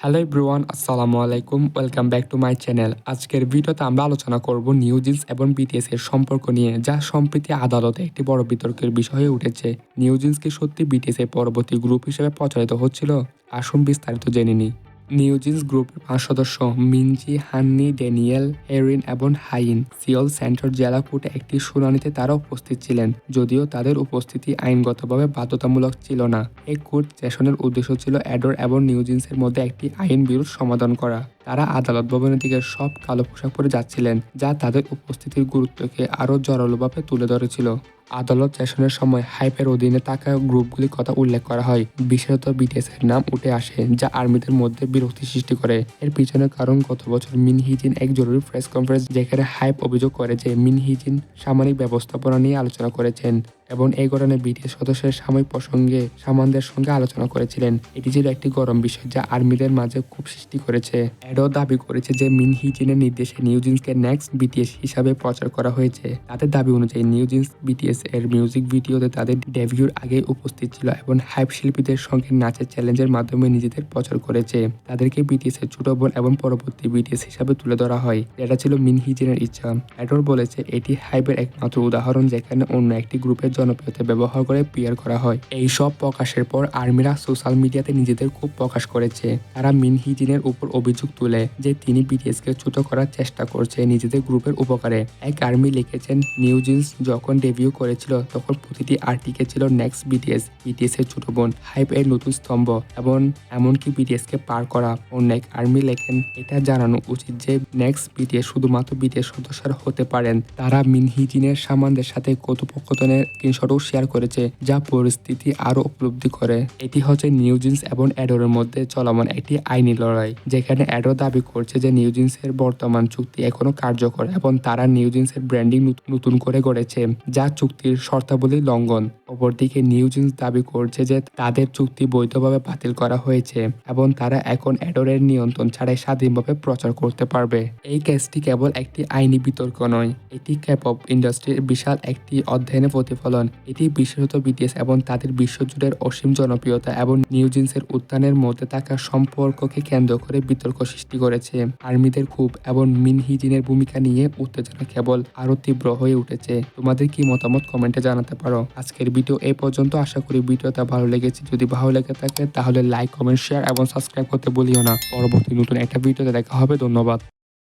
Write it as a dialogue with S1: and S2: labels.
S1: Hello ব্রুয়ান আসসালামু আলাইকুম welcome back to my channel আজকের ভিডিওতে আমরা আলোচনা করব নিউ জিন্স এবং বিটিএস এর সম্পর্ক নিয়ে, যা সম্প্রতি আদালতে একটি বড় বিতর্কের বিষয় হয়ে উঠেছে। নিউ জিন্স কি সত্যি বিটিএস এর পরবর্তী গ্রুপ হিসেবে প্রচারিত হচ্ছিল? আসুন বিস্তারিত জেনে নিই। নিউ জিন্স গ্রুপের পাঁচ সদস্য মিনজি, হান্নি, ড্যানিয়েল হেরিন এবং হাইন সিওল সেন্টার জেলা কোর্টে একটি শুনানিতে তারা উপস্থিত ছিলেন, যদিও তাদের উপস্থিতি আইনগতভাবে বাধ্যতামূলক ছিল না। এই কোর্ট সেশনের উদ্দেশ্য ছিল অ্যাডোর এবং নিউজিন্সের মধ্যে একটি আইন বিরোধ সমাধান করা। তারা আদালত ভবনের দিকে সব কালো পোশাক পরে যাচ্ছিলেন, যা তাদের উপস্থিতির গুরুত্বকে আরও জোরালোভাবে তুলে ধরেছিল। আদালত সেশনের সময় হাইপের অধীনে থাকা গ্রুপগুলির কথা উল্লেখ করা হয়। বিশেষত বিটিএস এর নাম উঠে আসে, যা আর্মিদের মধ্যে বিরক্তি সৃষ্টি করে। এর পিছনে কারণ, গত বছর মিনহিজিন এক জরুরি প্রেস কনফারেন্স যেখানে হাইপ অভিযোগ করে যে মিনহিজিন সামরিক ব্যবস্থাপনা নিয়ে আলোচনা করেছেন। এবং এই ঘটনায় বিটিএস সদস্যের সাময়িক প্রসঙ্গে সামানদের সঙ্গে আলোচনা করেছিলেন। এটি ছিল একটি গরম বিষয় যা আর্মিদের মাঝে খুব সৃষ্টি করেছে। এডও দাবি করেছে যে মিনহিজিনের নির্দেশে নিউজিন্সকে নেক্সট বিটিএস হিসাবে প্রচার করা হয়েছে। তাদের দাবি অনুযায়ী নিউজিন্স বিটিএস এর মিউজিক ভিডিওতে তাদের ডেভিউর আগেই উপস্থিত ছিল এবং হাইপ শিল্পীদের সঙ্গে নাচের চ্যালেঞ্জের মাধ্যমে নিজেদের প্রচার করেছে। তাদেরকে বিটিএস এর ছোট বোন এবং পরবর্তী বিটিএস হিসাবে তুলে ধরা হয়। এটা ছিল মিনহিজিনের ইচ্ছা। এডোর বলেছে, এটি হাইপের একমাত্র উদাহরণ যেখানে অন্য একটি গ্রুপের জনপ্রিয়তা ব্যবহার করে পিয়ার করা হয়। এই সব প্রকাশের পর আর্মিরা সোশ্যাল মিডিয়াতে নিজেদের খুব প্রকাশ করেছে। তারা মিনহিজিনের উপর অভিযোগ তুলে যে তিনি বিটিএস কে ছোট করার চেষ্টা করছে নিজেদের গ্রুপের উপকারে। এক আর্মি লিখেছেন নিউজিন্স যখন ডেবিউ করেছিল তখন প্রতিটি আর্টিকে ছিল নেক্সট বিটিএস বিটিএস এর ছোট বোন। হাইপ এর নতুন স্তম্ভ এবং এমনকি বিটিএস কে পার করা। অন্য এক আর্মি লেখেন, এটা জানানো উচিত যে নেক্সট বিটিএস শুধুমাত্র বিটিএস সদস্যরা হতে পারেন। তারা মিনহিজিনের সামানদের সাথে কথোপকথনের স্ক্রিনশটও শেয়ার করেছে, যা পরিস্থিতি আরও উপলব্ধি করে। এটি হচ্ছে নিউজিন্স এবং অ্যাডোরের মধ্যে চলমান একটি আইনি লড়াই, যেখানে অ্যাডো দাবি করছে যে নিউজিন্সের বর্তমান চুক্তি এখনও কার্যকর এবং তারা নিউজিন্সের ব্র্যান্ডিং নতুন করে গড়েছে, যা চুক্তির শর্তাবলী লঙ্ঘন। অপরদিকে নিউজিন্স দাবি করছে যে তাদের চুক্তি বৈধভাবে বাতিল করা হয়েছে এবং তারা এখন অ্যাডোরের নিয়ন্ত্রণ ছাড়াই স্বাধীনভাবে প্রচার করতে পারবে। এই কেসটি কেবল একটি আইনি বিতর্ক নয়, এটি ক্যাপপ ইন্ডাস্ট্রির বিশাল একটি অধ্যয়নের প্রতিফলন। এটি বিশেষত বিটিএস এবং তাদের বিশ্বজুড়ের অসীম জনপ্রিয়তা এবং নিউজিন্সের উত্থানের মধ্যে থাকা সম্পর্ককে কেন্দ্র করে বিতর্ক সৃষ্টি করেছে। আর্মিদের খুব এবং মিনহিজিনের ভূমিকা নিয়ে উত্তেজনা কেবল আরও তীব্র হয়ে উঠেছে। তোমাদের কি মতামত কমেন্টে জানাতে পারো। আজকের ভিডিও এ পর্যন্ত। আশা করি ভিডিওটা ভালো লেগেছে। যদি ভালো লেগে থাকে তাহলে লাইক, কমেন্ট, শেয়ার এবং সাবস্ক্রাইব করতে বলিও না। পরবর্তী নতুন একটা ভিডিওতে দেখা হবে। ধন্যবাদ।